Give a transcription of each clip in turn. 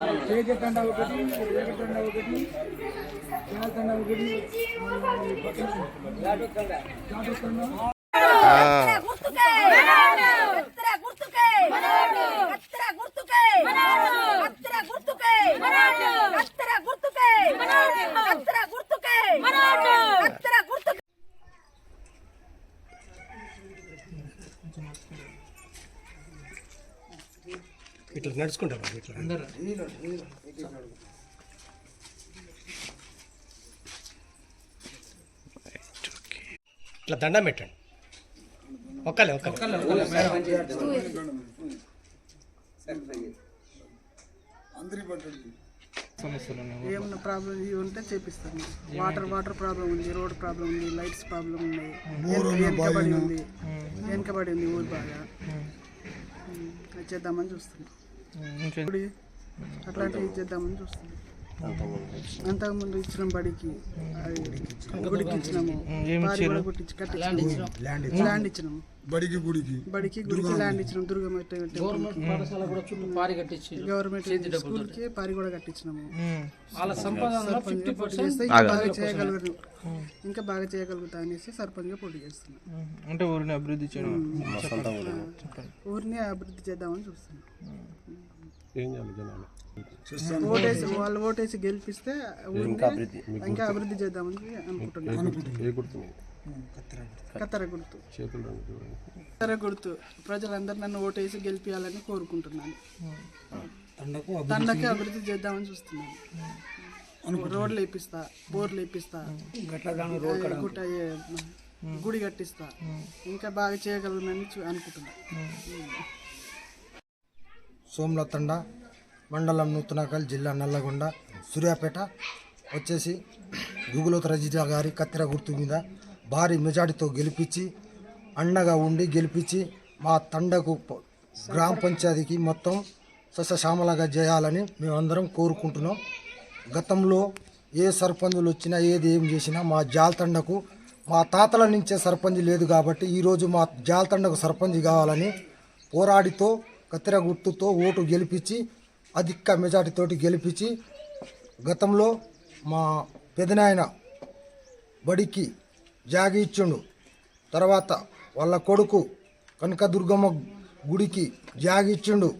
తేజతండ ఒకటి రేగతండ ఒకటి తండ ఒకటి మళ్ళీ పక్కన జాటతండ గుర్తుకే కత్తెర గుర్తుకే కత్తెర గుర్తుకే కత్తెర గుర్తుకే కత్తెర గుర్తుకే కత్తెర గుర్తుకే కత్తెర గుర్తుకే ఇట్లా నడుచుకుంటారు ఇట్లా. ఇట్లా దండం పెట్టండి. ఒక్కలే ఒక్కలే ఏమన్నా ప్రాబ్లం ఇవి ఉంటే చేపిస్తాను వాటర్ వాటర్ ప్రాబ్లం ఉంది రోడ్ ప్రాబ్లం ఉంది లైట్స్ ప్రాబ్లం ఉన్నాయి వెనకబడి ఉంది. వెనకబడి ఉంది ఊరు బాగా. చేద్దామని చూస్తున్నాం. అట్లాంటివి చేద్దామని చూస్తున్నాం. అంతకుముందు ఇచ్చిన బడికి అది గుడికి ఇచ్చినాము. ల్యాండ్ ఇచ్చినాము. బడికి గుడికి బడికి గుడికి ల్యాండ్ ఇచ్చినాం దుర్గమ్మ గవర్నమెంట్ పాఠశాల కూడా చుట్టూ పారి కట్టించి గవర్నమెంట్ స్కూల్కి పారి కూడా కట్టించినాము. బాగా చేయగలరు. ఇంకా బాగా చేయగలుగుతా అనేసి సర్పంచ్గా పోటీ చేస్తున్నాం. అంటే ఊరిని అభివృద్ధి చేయడం. ఊరిని. అభివృద్ధి చేద్దామని చూస్తున్నాం. ఏం చేయాలి జనాలు? ఓటేసి వాళ్ళు ఓటేసి గెలిపిస్తే ఇంకా అభివృద్ధి చేద్దామని అనుకుంటున్నాం. ఏ గుర్తుంది కత్తెర గుర్తు. కత్తెర ప్రజలందరూ నన్ను ఓటేసి గెలిపించాలని కోరుకుంటున్నాను. తండకి అభివృద్ధి చేద్దామని చూస్తున్నాను. రోడ్లు వేపిస్తా బోర్లు వేపిస్తా గుడి కట్టిస్తా. ఇంకా బాగా చేయగలనని చూ- అనుకుంటున్నా. సోమ్లతండ మండలం నూతనకల్ జిల్లా నల్లగొండ సూర్యాపేట వచ్చేసి గుగులోత రజిత గారి కత్తెర గుర్తు మీద భారీ మెజార్టీతో గెలిపించి అండగా ఉండి గెలిపించి మా తండకు గ్రామ పంచాయతీకి మొత్తం సస్యశ్యామలగా చేయాలని మేమందరం కోరుకుంటున్నాం. గతంలో ఏ సర్పంచులు వచ్చినా ఏది ఏం చేసినా మా జాల్తండకు మా తాతల నుంచే సర్పంచ్ లేదు కాబట్టి ఈరోజు మా జాల్తండకు సర్పంచ్ కావాలని పోరాడితో కత్తెర గుర్తుతో ఓటు గెలిపించి అధిక మెజార్టీతోటి గెలిపించి గతంలో మా పెదనాయన బడికి జాగి ఇచ్చిండు. తర్వాత వాళ్ళ కొడుకు కనకదుర్గమ్మ గుడికి జాగి ఇచ్చిండు.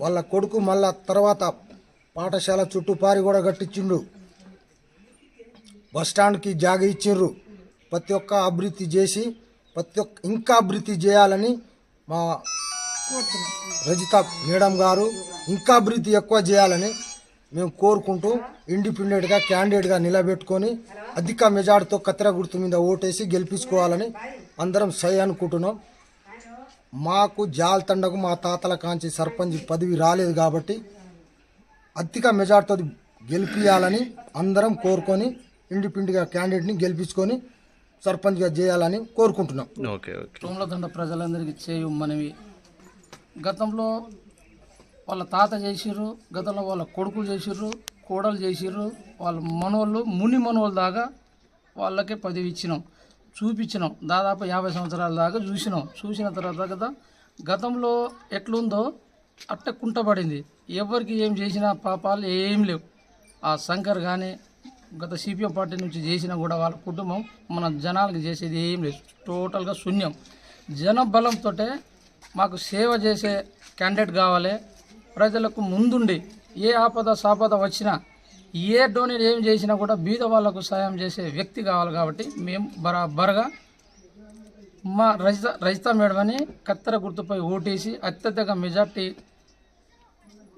వాళ్ళ కొడుకు మళ్ళా తర్వాత పాఠశాల చుట్టూ పారి కూడా కట్టించిండు. బస్ స్టాండ్కి జాగ ఇచ్చిండ్రు. ప్రతి ఒక్క అభివృద్ధి చేసి ప్రతి ఒక్క ఇంకా అభివృద్ధి చేయాలని మా రజిత మేడం గారు ఇంకా అభివృద్ధి ఎక్కువ చేయాలని మేము కోరుకుంటూ ఇండిపెండెంట్గా క్యాండిడేట్గా నిలబెట్టుకొని అధిక మెజార్టీతో కత్తెర గుర్తు మీద ఓటేసి గెలిపించుకోవాలని అందరం సై అనుకుంటున్నాం. మాకు జాల్తండకు మా తాతల కాంచి సర్పంచ్ పదవి రాలేదు కాబట్టి అధిక మెజార్టీతో గెలిపించాలని అందరం కోరుకొని ఇండిపెండెంట్గా క్యాండిడేట్ని గెలిపించుకొని సర్పంచ్గా చేయాలని కోరుకుంటున్నాం. తోమలదండ ప్రజలందరికీ చేయు మనవి గతంలో వాళ్ళ తాత చేసిర్రు గతంలో వాళ్ళ కొడుకులు చేసిర్రు కోడలు చేసిర్రు వాళ్ళ మనోళ్ళు ముని మనోళ్ళ దాకా వాళ్ళకే పదవి ఇచ్చినాం చూపించినాం. దాదాపు యాభై సంవత్సరాల దాకా చూసినాం. చూసిన తర్వాత కదా గతంలో ఎట్లుందో అట్ట కుంటపడింది ఎవరికి ఏం చేసినా పాపాలు ఏం లేవు. ఆ శంకర్ కానీ గత సిపిఎం పార్టీ నుంచి చేసినా కూడా వాళ్ళ కుటుంబం మన జనాలకు చేసేది ఏం లేదు. టోటల్గా శూన్యం. జన బలంతో మాకు సేవ చేసే క్యాండిడేట్ కావాలి. ప్రజలకు ముందుండి ఏ ఆపద సాపద వచ్చినా ఏ డొనేట్ ఏం చేసినా కూడా బీద వాళ్ళకు సాయం చేసే వ్యక్తి కావాలి కాబట్టి మేము బరాబర్గా మా రజిత రజిత మేడమని కత్తెర గుర్తుపై ఓటేసి అత్యధిక మెజార్టీ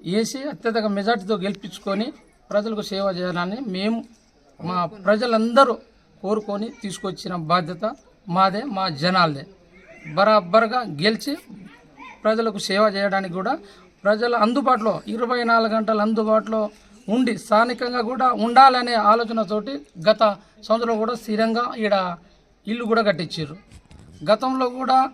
వేసి అత్యధిక మెజార్టీతో గెలిపించుకొని ప్రజలకు సేవ చేయాలని మేము మా ప్రజలందరూ కోరుకొని తీసుకొచ్చిన బాధ్యత మాదే మా జనాలదే. బరాబర్గా గెలిచి ప్రజలకు సేవ చేయడానికి కూడా ప్రజల అందుబాటులో ఇరవై నాలుగు గంటల అందుబాటులో ఉండి స్థానికంగా కూడా ఉండాలనే ఆలోచనతోటి గత సంవత్సరం కూడా స్థిరంగా ఈడ ఇల్లు కూడా కట్టించారు గతంలో కూడా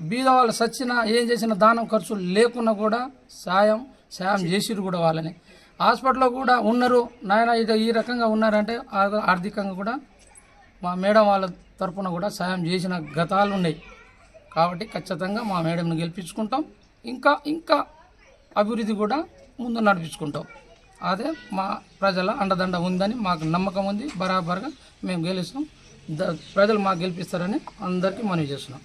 బీద వాళ్ళు సచ్చిన ఏం చేసిన దానం ఖర్చు లేకున్నా కూడా సాయం సాయం చేసిరు కూడా వాళ్ళని. హాస్పిటల్లో కూడా ఉన్నారు. నాయన ఇది ఈ రకంగా ఉన్నారంటే ఆ- ఆర్థికంగా కూడా మా మేడం వాళ్ళ తరఫున కూడా సాయం చేసిన గతాలు ఉన్నాయి. కాబట్టి ఖచ్చితంగా మా మేడంని గెలిపించుకుంటాం. ఇంకా ఇంకా అభివృద్ధి కూడా ముందు నడిపించుకుంటాం. అదే మా ప్రజల అండదండ ఉందని మాకు నమ్మకం ఉంది. బరాబర్గా మేము గెలుస్తాం. ప్రజలు మాకు గెలిపిస్తారని అందరికీ మనవి చేస్తున్నాం.